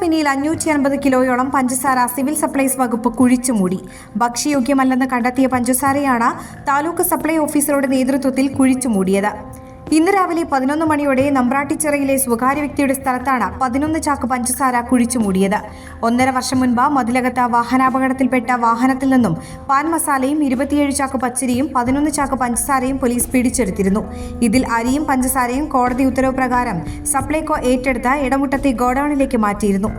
പിന്നിൽ അഞ്ഞൂറ്റി അൻപത് കിലോയോളം പഞ്ചസാര സിവിൽ സപ്ലൈസ് വകുപ്പ് കുഴിച്ചു മൂടി. ഭക്ഷ്യയോഗ്യമല്ലെന്ന് കണ്ടെത്തിയ പഞ്ചസാരയാണ് താലൂക്ക് സപ്ലൈ ഓഫീസറുടെ നേതൃത്വത്തിൽ കുഴിച്ചുമൂടിയത് ഇന്ന് രാവിലെ പതിനൊന്ന് മണിയോടെ നമ്പ്രാട്ടിച്ചിറയിലെ സ്വകാര്യ വ്യക്തിയുടെ സ്ഥലത്താണ് പതിനൊന്ന് ചാക്ക് പഞ്ചസാര കുഴിച്ചുമൂടിയത് ഒന്നര വർഷം മുൻപ് മതിലകത്ത് വാഹനാപകടത്തിൽപ്പെട്ട വാഹനത്തിൽ നിന്നും പാൻ മസാലയും ഇരുപത്തിയേഴ് ചാക്ക് പച്ചരിയും പതിനൊന്ന് ചാക്ക് പഞ്ചസാരയും പോലീസ് പിടിച്ചെടുത്തിരുന്നു. ഇതിൽ അരിയും പഞ്ചസാരയും കോടതി ഉത്തരവ് പ്രകാരം സപ്ലൈകോ ഏറ്റെടുത്ത് ഇടമുട്ടത്തെ ഗോഡൌണിലേക്ക് മാറ്റിയിരുന്നു.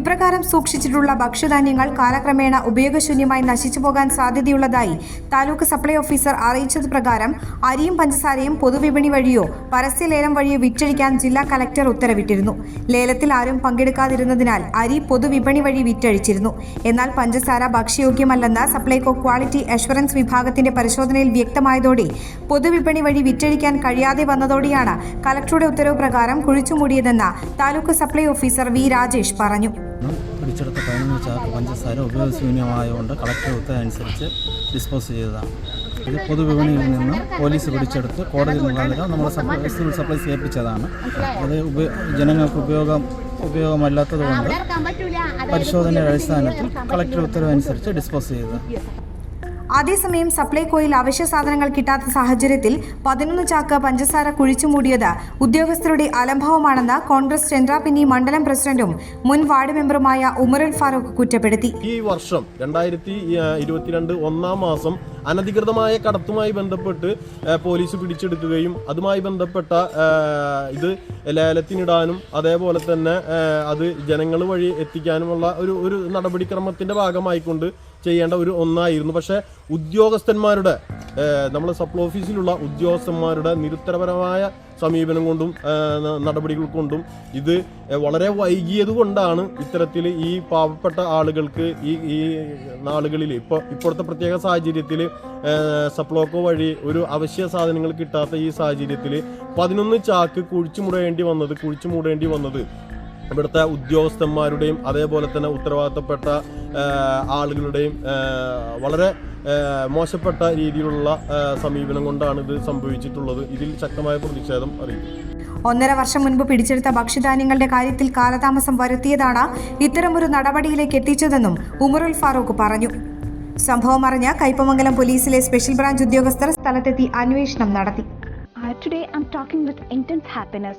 ഇപ്രകാരം സൂക്ഷിച്ചിട്ടുള്ള ഭക്ഷ്യധാന്യങ്ങൾ കാലക്രമേണ ഉപയോഗശൂന്യമായി നശിച്ചു പോകാൻ സാധ്യതയുള്ളതായി താലൂക്ക് സപ്ലൈ ഓഫീസർ അറിയിച്ചത് പ്രകാരം അരിയും പഞ്ചസാരയും പൊതുവിപണി വഴിയോ പരസ്യലേലം വഴിയോ വിറ്റഴിക്കാൻ ജില്ലാ കലക്ടർ ഉത്തരവിട്ടിരുന്നു. ലേലത്തിൽ ആരും പങ്കെടുക്കാതിരുന്നതിനാൽ അരി പൊതുവിപണി വഴി വിറ്റഴിച്ചിരുന്നു. എന്നാൽ പഞ്ചസാര ഭക്ഷ്യയോഗ്യമല്ലെന്ന സപ്ലൈകോ ക്വാളിറ്റി അഷ്വറൻസ് വിഭാഗത്തിന്റെ പരിശോധനയിൽ വ്യക്തമായതോടെ പൊതുവിപണി വഴി വിറ്റഴിക്കാൻ കഴിയാതെ വന്നതോടെയാണ് കലക്ടറുടെ ഉത്തരവ് പ്രകാരം കുഴിച്ചുമൂടിയതെന്ന് taluk supply officer V Rajesh പറഞ്ഞു. പിടിച്ചെടുത്ത പഞ്ചസാര ഉപയോഗശൂന്യമായതുകൊണ്ട് കളക്ടർ ഉത്തരവനുസരിച്ച് ഡിസ്പോസ് ചെയ്തതാണ്. ഇത് പൊതുവിപണിയിൽ നിന്ന് പോലീസ് പിടിച്ചെടുത്ത് കോടതി മുഖാന്തരം നമ്മൾ സപ്ലൈ സിവിൽ സപ്ലൈസ് ഏൽപ്പിച്ചതാണ് അത് ജനങ്ങൾക്ക് ഉപയോഗം ഉപയോഗമല്ലാത്തതുകൊണ്ട് പരിശോധനയുടെ അടിസ്ഥാനത്തിൽ കളക്ടർ ഉത്തരവനുസരിച്ച് ഡിസ്പോസ് ചെയ്ത് അതേസമയം സപ്ലൈകോയിൽ അവശ്യ സാധനങ്ങൾ കിട്ടാത്ത സാഹചര്യത്തിൽ പതിനൊന്ന് ചാക്ക് പഞ്ചസാര കുഴിച്ചു മൂടിയത് ഉദ്യോഗസ്ഥരുടെ അലംഭാവമാണെന്ന് കോൺഗ്രസ് ചന്ദ്രാപിന്നി മണ്ഡലം പ്രസിഡന്റും മുൻ വാർഡ് മെമ്പറുമായ ഉമറുൽ ഫാറൂഖ് കുറ്റപ്പെടുത്തി. ഈ വർഷം രണ്ടായിരത്തി ഇരുപത്തിരണ്ട് ഒന്നാം മാസം അനധികൃതമായ കടത്തുമായി ബന്ധപ്പെട്ട് പോലീസ് പിടിച്ചെടുക്കുകയും അതുമായി ബന്ധപ്പെട്ട ഇത് ലേലത്തിനിടാനും അതേപോലെ തന്നെ അത് ജനങ്ങൾ വഴി എത്തിക്കാനുമുള്ള ഒരു ഒരു നടപടിക്രമത്തിന്റെ ഭാഗമായിക്കൊണ്ട് ചെയ്യേണ്ട ഒരു ഒന്നായിരുന്നു. പക്ഷേ ഉദ്യോഗസ്ഥന്മാരുടെ നമ്മൾ സപ്ലൈ ഓഫീസിലുള്ള ഉദ്യോഗസ്ഥന്മാരുടെ നിരുത്തരപരമായ സമീപനം കൊണ്ടും നടപടികൾ കൊണ്ടും ഇത് വളരെ വൈകിയത് കൊണ്ടാണ് ഇത്തരത്തിൽ ഈ പാവപ്പെട്ട ആളുകൾക്ക് ഈ ഈ നാളുകളിൽ ഇപ്പോൾ ഇപ്പോഴത്തെ പ്രത്യേക സാഹചര്യത്തിൽ സപ്ലോക്കോ വഴി ഒരു അവശ്യ സാധനങ്ങൾ കിട്ടാത്ത ഈ സാഹചര്യത്തിൽ പതിനൊന്ന് ചാക്ക് കുഴിച്ചു മൂടേണ്ടി വന്നത് കുഴിച്ചു മൂടേണ്ടി വന്നത് ഇവിടുത്തെ ഉദ്യോഗസ്ഥന്മാരുടെയും അതേപോലെ തന്നെ ഉത്തരവാദിത്തപ്പെട്ട ആളുകളുടെയും വളരെ മോശപ്പെട്ട രീതിയിലുള്ള സമീപനം കൊണ്ടാണ് ഇത് സംഭവിച്ചിട്ടുള്ളത്. ഇതിൽ ശക്തമായ പ്രതിഷേധം അറിയിച്ചു ഒന്നര വർഷം മുൻപ് പിടിച്ചെടുത്ത ഭക്ഷ്യധാന്യങ്ങളുടെ കാര്യത്തിൽ കാലതാമസം വരുത്തിയതാണ് ഇത്തരമൊരു നടപടിയിലേക്ക് എത്തിച്ചതെന്നും ഉമറുൽ ഫാറൂഖ് പറഞ്ഞു. സംഭവം അറിഞ്ഞ കൈപ്പമംഗലം പോലീസിലെ സ്പെഷ്യൽ ബ്രാഞ്ച് ഉദ്യോഗസ്ഥർ സ്ഥലത്തെത്തി അന്വേഷണം നടത്തി. Today today, I'm talking with intense happiness.